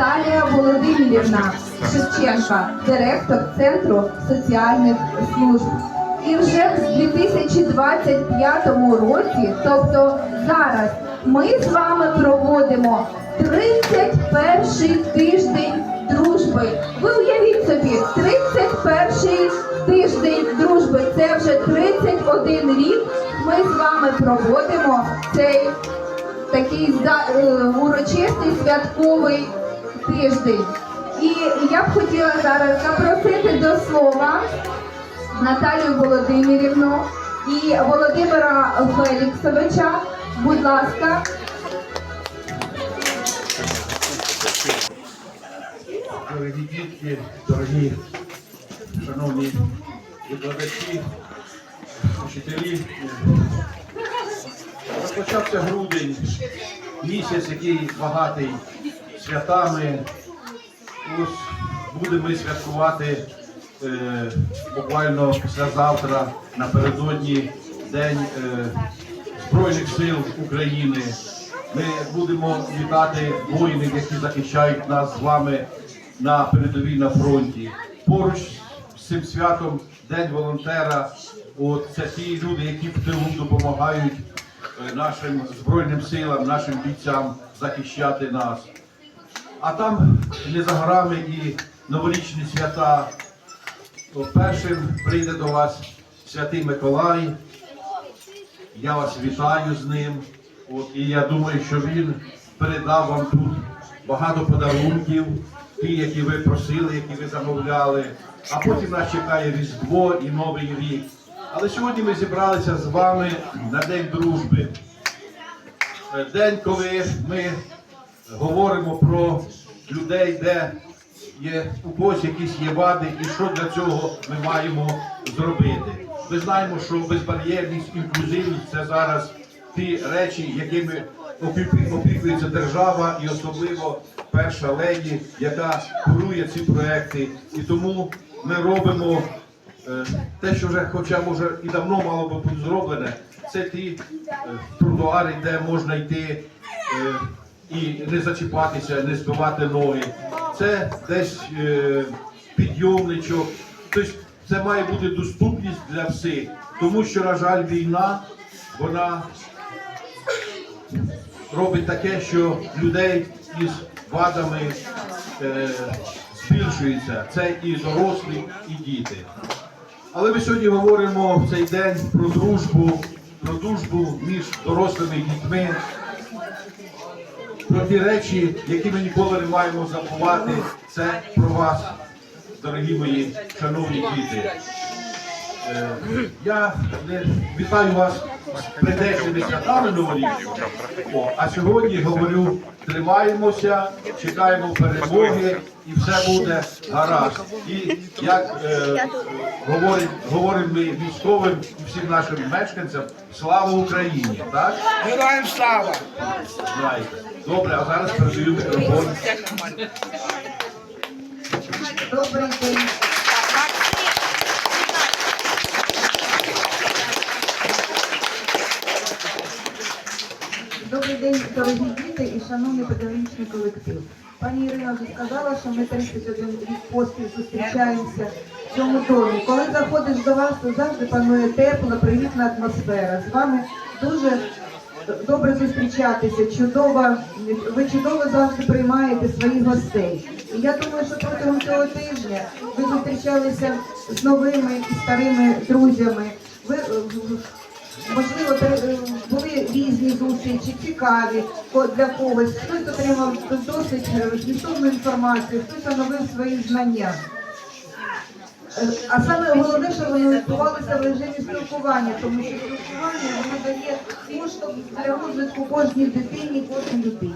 Наталія Володимирівна Шевченка, директор Центру соціальних служб. І вже в 2025 році, тобто зараз, ми з вами проводимо 31 тиждень дружби. Ви уявіть собі, 31 тиждень дружби. Це вже 31 рік. Ми з вами проводимо цей такий е, урочистий святковий тиждень. І я б хотіла зараз запросити до слова Наталію Володимирівну і Володимира Феліксовича. Будь ласка. Дорогі дітки, дорогі шановні викладачі, вчителі. Розпочався грудень, місяць, який багатий святами. Ось будемо святкувати е, буквально післязавтра, напередодні День е, Збройних сил України. Ми будемо вітати воїнів, які захищають нас з вами на передовій на фронті. Поруч з цим святом День волонтера. От це ті люди, які в тилу допомагають е, нашим збройним силам, нашим бійцям захищати нас. А там не за горами і новорічні свята. То першим прийде до вас святий Миколай. Я вас вітаю з ним. От, і я думаю, що він передав вам тут багато подарунків, ті, які ви просили, які ви замовляли. А потім нас чекає Різдво і Новий рік. Але сьогодні ми зібралися з вами на День дружби. Е, День, коли ми говоримо про людей, де є у когось якісь є вади, і що для цього ми маємо зробити. Ми знаємо, що безбар'єрність, інклюзивність це зараз ті речі, якими опіку- опікується держава, і особливо перша леді, яка курує ці проекти. І тому ми робимо е, те, що вже, хоча може і давно мало би бути зроблене, це ті е, тротуари, де можна йти. І не зачіпатися, не збивати ноги. Це десь е, підйомничок. Тобто це має бути доступність для всіх. Тому що, на жаль, війна, вона робить таке, що людей із вадами е, збільшується. Це і дорослі, і діти. Але ми сьогодні говоримо в цей день про дружбу, про дружбу між дорослими і дітьми про ті речі, які ми ніколи не маємо забувати, це про вас, дорогі мої шановні діти. Е, Я вітаю вас з прийдешніми святами новорічними. А сьогодні говорю, тримаємося, чекаємо перемоги і все буде гаразд. І як е, говоримо ми військовим і всім нашим мешканцям, слава Україні! Так? Героям слава! Знаєте. Добре, а зараз передаю мікрофон. Добрий день. Добрий день, дорогі діти і шановний педагогічний колектив. Пані Ірина вже сказала, що ми 31 рік поспіль зустрічаємося в цьому домі. Коли заходиш до вас, то завжди панує тепла, привітна атмосфера. З вами дуже добре зустрічатися. Чудово, ви чудово завжди приймаєте своїх гостей. І я думаю, що протягом цього тижня ви зустрічалися з новими і старими друзями. Ви е, Можливо, е, були різні зустрічі, цікаві для когось. Хтось отримав досить е, змістовну інформацію, хтось оновив свої знання. А саме головне, що вони відбувалися в режимі спілкування, тому що спілкування воно дає поштовх для розвитку кожній дитині, кожній людині.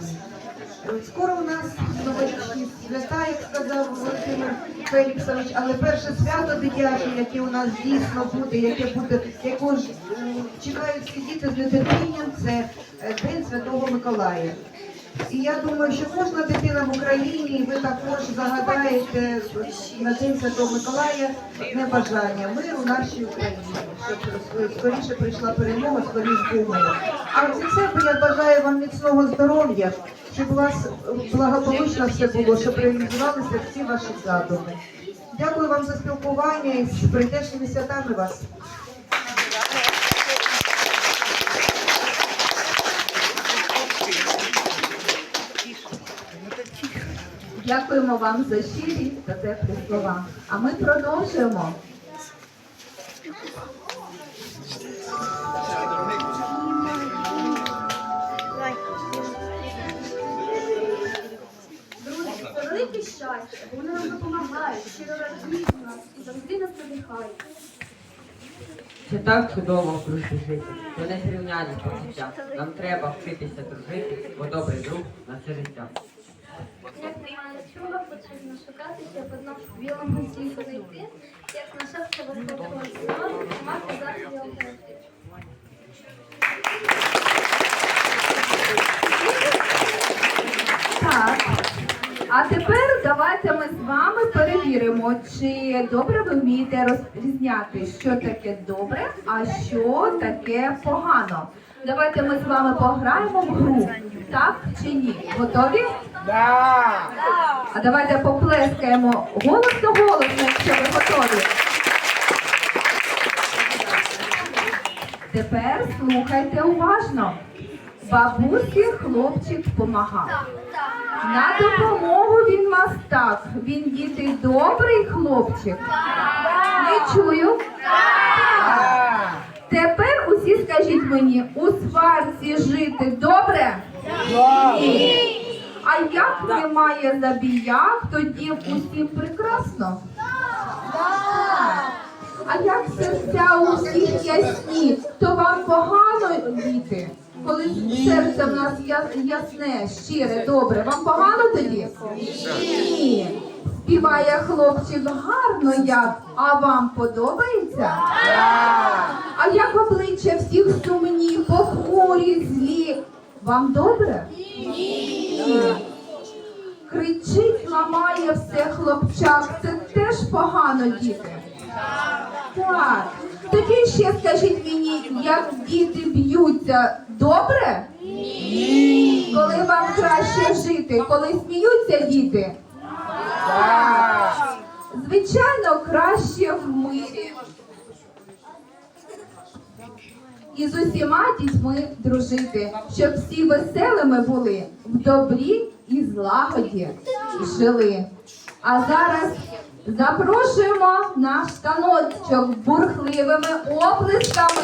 Скоро у нас новорічні свята, як сказав Володимир Феліксович, але перше свято дитяче, яке у нас дійсно буде, яке буде, якого ж чекають всі діти з нетерпінням, це е, День Святого Миколая. І я думаю, що кожна дитина в Україні, і ви також загадаєте на День Святого Миколая одне бажання миру нашій Україні, щоб скоріше прийшла перемога, скоріше був мир. А від себе я бажаю вам міцного здоров'я, щоб у вас благополучно все було, щоб реалізувалися всі ваші задуми. Дякую вам за спілкування і з прийдешніми святами вас. Дякуємо вам за щирість та теплі слова. А ми продовжуємо. Друзі, це велике щастя, бо вони нам допомагають, щиро радіють нас і завжди нас надихають. Це так чудово в дружбі жити. Це не зрівняні почуття. Нам треба вчитися дружити, бо добрий друг на все життя. Шукатися, в одному білому світу знайти, як на серце високого зараз його. Так. А тепер давайте ми з вами перевіримо, чи добре ви вмієте розрізняти, що таке добре, а що таке погано. Давайте ми з вами пограємо в гру. Так чи ні? Готові? Так! А давайте поплескаємо голосно голосно, якщо ви готові. Тепер слухайте уважно. Бабусі хлопчик помагав. На допомогу він мастак. Він діти добрий хлопчик. Не чую. Тепер усі скажіть мені, у сварці жити добре? Ні. А як немає забіяк, тоді усім прекрасно? А як серця у всіх ясні, то вам погано, діти? Коли серце в нас ясне, щире, добре, вам погано тоді? Ні. Співає хлопчик гарно як, а вам подобається? А як обличчя всіх сумні, похмурі, злі? Вам добре? Ні. Кричить, ламає все хлопчак, це теж погано, діти. Так. Тоді ще скажіть мені, як діти б'ються, добре? Ні. Коли вам краще жити, коли сміються діти? Так. Звичайно, краще в мирі. І з усіма дітьми дружити, щоб всі веселими були, в добрі і злагоді жили. А зараз запрошуємо наш станочок бурхливими оплесками.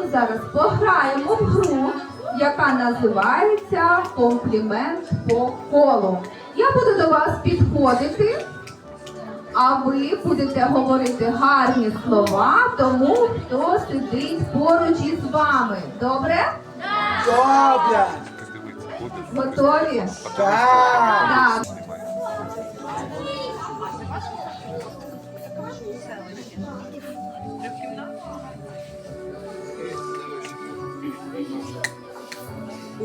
Вами зараз пограємо в гру, яка називається комплімент по колу. Я буду до вас підходити, а ви будете говорити гарні слова тому, хто сидить поруч із вами. Добре? Добре. Готові? Так. Так.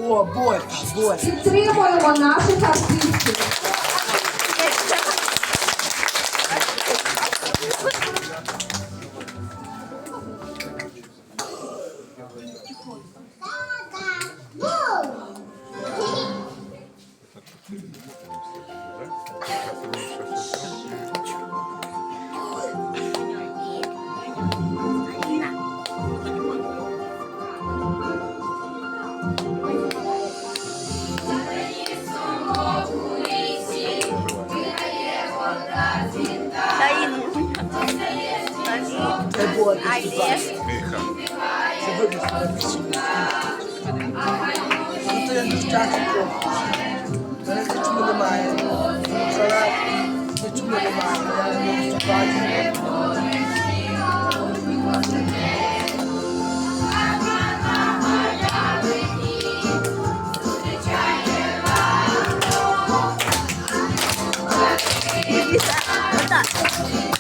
О, Боря, Боря. Підтримуємо наших артистів. Олег. Миха. Тут я дівчатку. Зараз нічого немає. Вчора нічого немає. Я не Вот так.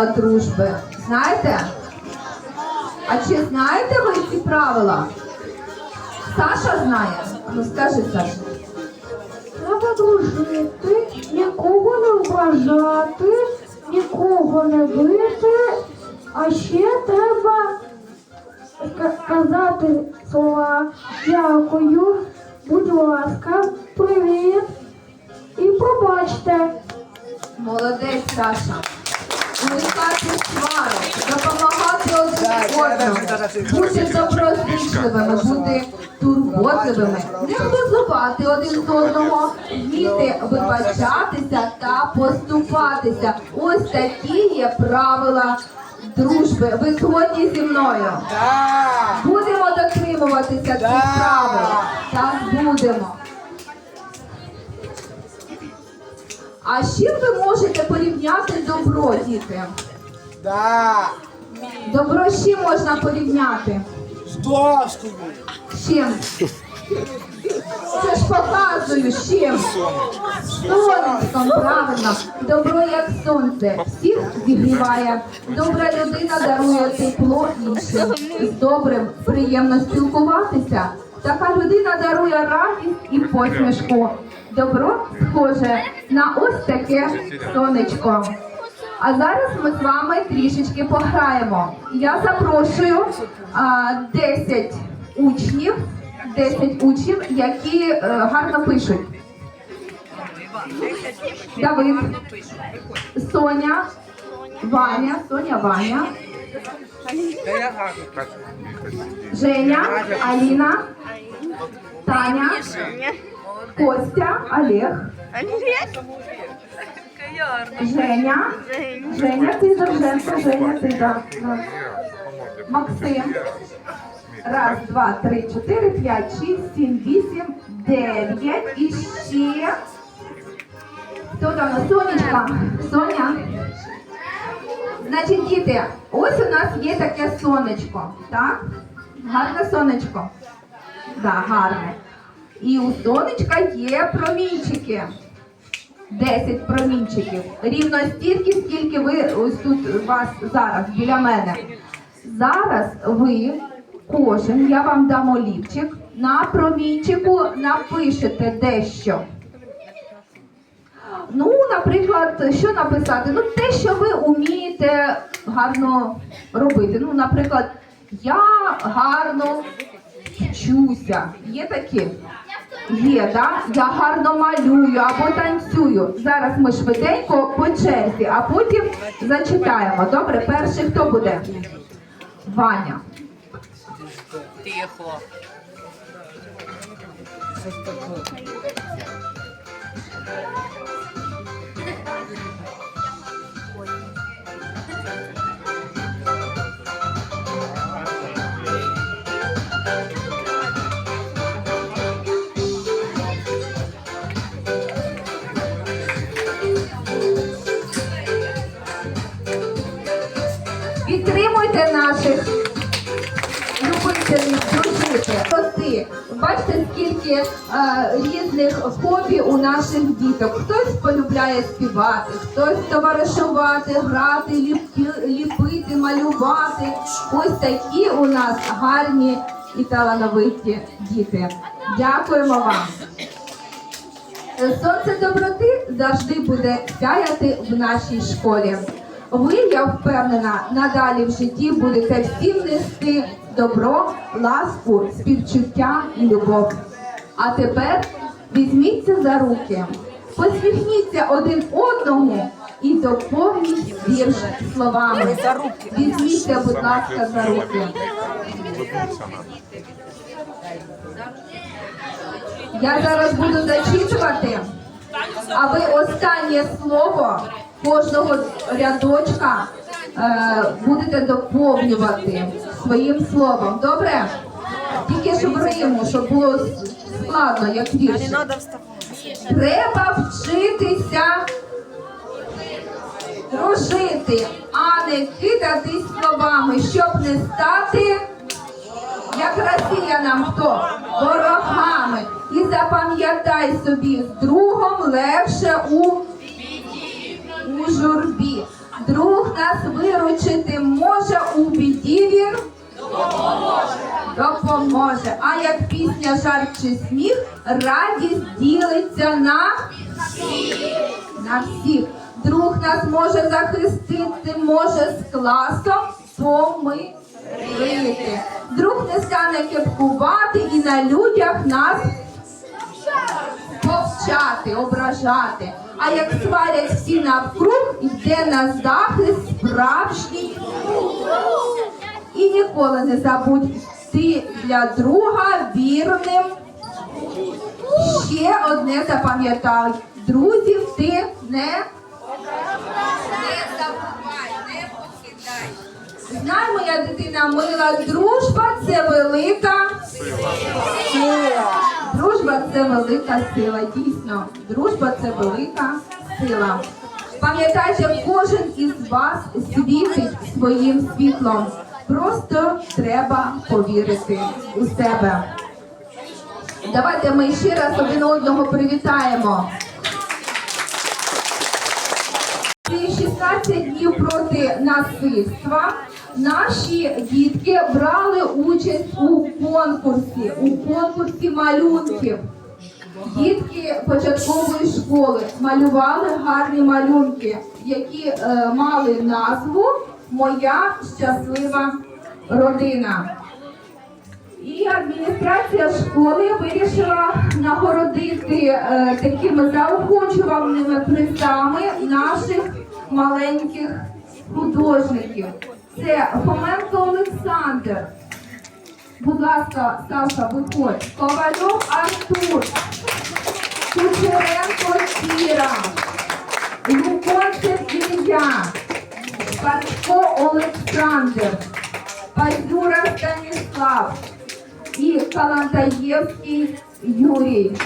Правила дружби? Знаєте? А чи знаєте ви ці правила? Саша знає? Ну скажи, Саша. Треба дружити, нікого не ображати, нікого не бити, а ще треба ка- казати слова дякую, будь ласка, привіт і пробачте. Молодець, Саша. Уникати сварок, допомагати один одному, бути доброзичливими, бути турботливими, не глузувати один з одного, вміти вибачатися та поступатися. Ось такі є правила дружби. Ви згодні зі мною? Будемо дотримуватися цих правил. Так будемо. А з чим ви можете порівняти добро, діти? Да! Добро з чим можна порівняти? З доскою! З чим? Це ж показую, з чим? Сонечком, правильно. Добро як сонце. Всіх зігріває. Добра людина дарує тепло іншим. З добрим приємно спілкуватися. Така людина дарує радість і посмішку. Добро схоже на ось таке сонечко. А зараз ми з вами трішечки пограємо. Я запрошую а, 10 учнів, 10 учнів, які е, гарно пишуть. Давид, Соня, Ваня, Соня, Ваня. Женя, Аліна, Таня, Костя, Олег, Женя, Женя, ти Довженко, Женя, ти да. да. Максим. Раз, два, три, чотири, п'ять, шість, сім, вісім, дев'ять. І ще. Хто там? Сонечка. Соня. Значить, діти, ось у нас є таке сонечко. Так? Гарне сонечко. Да, гарне. І у сонечка є промінчики. 10 промінчиків. Рівно стільки, скільки ви ось тут вас зараз біля мене. Зараз ви, кожен, я вам дам олівчик, на промінчику напишете дещо. Ну, наприклад, що написати? Ну, те, що ви вмієте гарно робити. Ну, наприклад, я гарно вчуся. Є такі? Є, да? Я гарно малюю або танцюю. Зараз ми швиденько по черзі, а потім зачитаємо. Добре, перший хто буде? Ваня. Тихо. Підтримуйте наших любителів дружити. Рости. Бачите, скільки е, різних хобі у наших діток. Хтось полюбляє співати, хтось товаришувати, грати, ліпі- ліпити, малювати. Ось такі у нас гарні і талановиті діти. Дякуємо вам. Сонце доброти завжди буде сяяти в нашій школі. Ви, я впевнена, надалі в житті будете всім нести добро, ласку, співчуття і любов. А тепер візьміться за руки, посміхніться один одному і доповніть вірш словами. Візьміться, будь ласка, за руки. Я зараз буду зачитувати, а ви останнє слово кожного рядочка е, будете доповнювати своїм словом. Добре? Тільки щоб риму, щоб було складно, як вірш. Треба вчитися. Дружити, а не кидатись словами, щоб не стати, як росіянам хто? Ворогами. І запам'ятай собі, з другом легше у, у журбі. Друг нас виручити може у біді він допоможе. А як пісня, жарт чи сміх, радість ділиться на на всіх. Друг нас може захистити, може з класом помирити. Друг не стане кепкувати і на людях нас повчати, ображати. А як сварять всі навкруг, йде на захист справжній. І ніколи не забудь, ти для друга вірним. Ще одне запам'ятай, друзів ти не, не забувай, не покидай. Знай, моя дитина мила, дружба це велика Дружба це велика сила, дійсно. Дружба це велика сила. Пам'ятайте, кожен із вас світить своїм світлом. Просто треба повірити у себе. Давайте ми ще раз один одного привітаємо. Ці 16 днів проти насильства наші дітки брали участь у конкурсі, у конкурсі малюнків. Дітки початкової школи малювали гарні малюнки, які е, мали назву Моя щаслива родина. І адміністрація школи вирішила нагородити е, такими заохочувальними призами наших маленьких художників. Це Хоменко Олександр. Будь ласка, Саша, виходь. Ковальов Артур. Кучеренко Кіра. Луконцев Ілля. Пашко Олександр. Базюра Станіслав і Калантаєвський Юрій.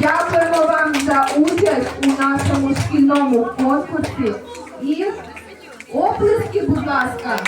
Дякуємо вам за участь у нашому шкільному конкурсі і оплески, будь ласка.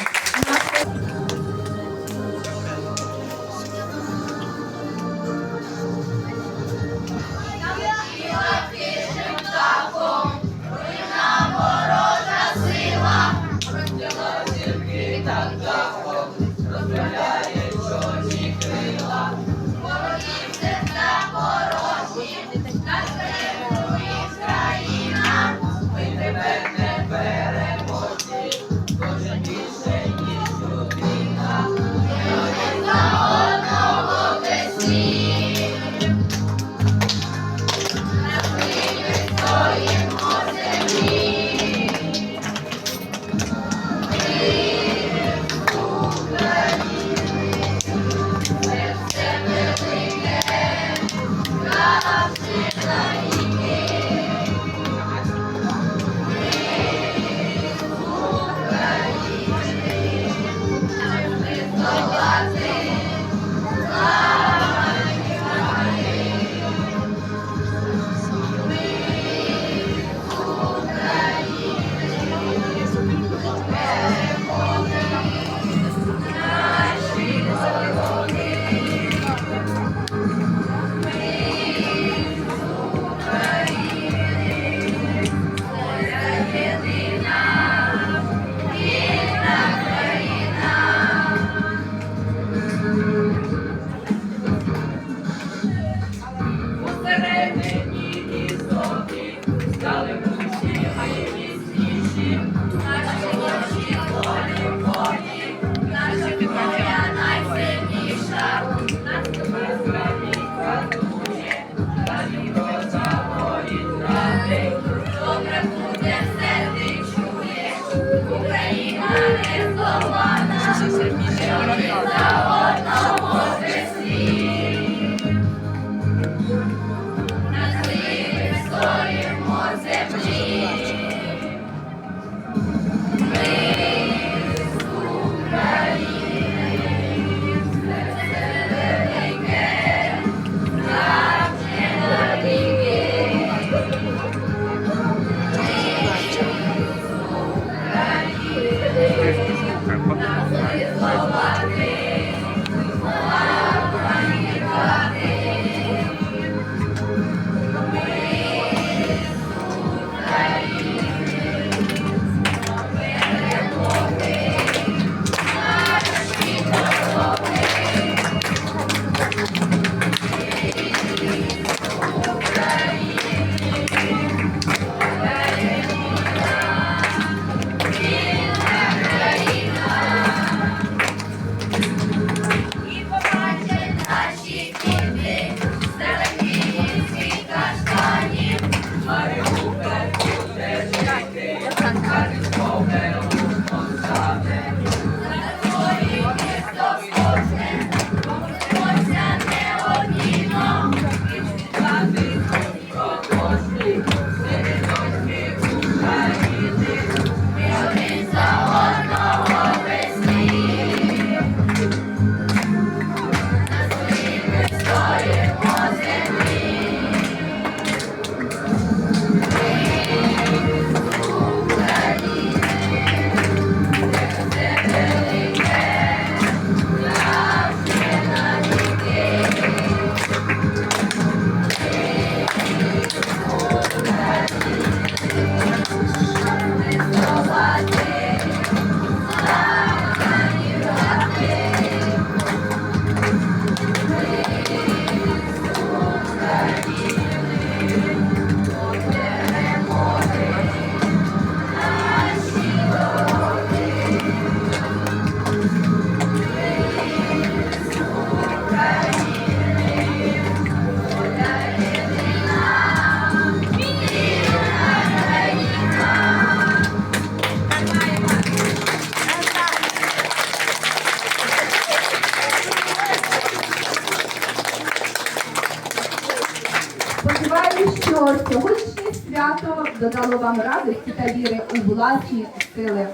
Сподіваюсь, сьогоднішнє свято додало вам радості та віри у власні сили.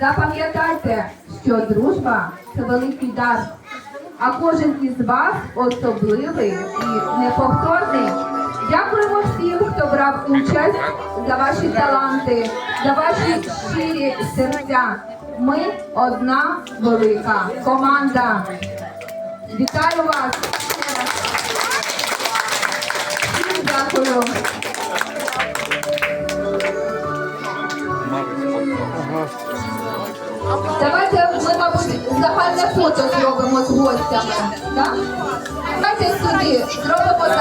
Запам'ятайте, що дружба це великий дар, а кожен із вас особливий і неповторний. Дякуємо всім, хто брав участь за ваші таланти, за ваші щирі серця. Ми одна велика команда. Вітаю вас! Всім дякую. Давайте ми, мабуть, загальне фото зробимо з гостями. Так? Давайте сюди зробимо.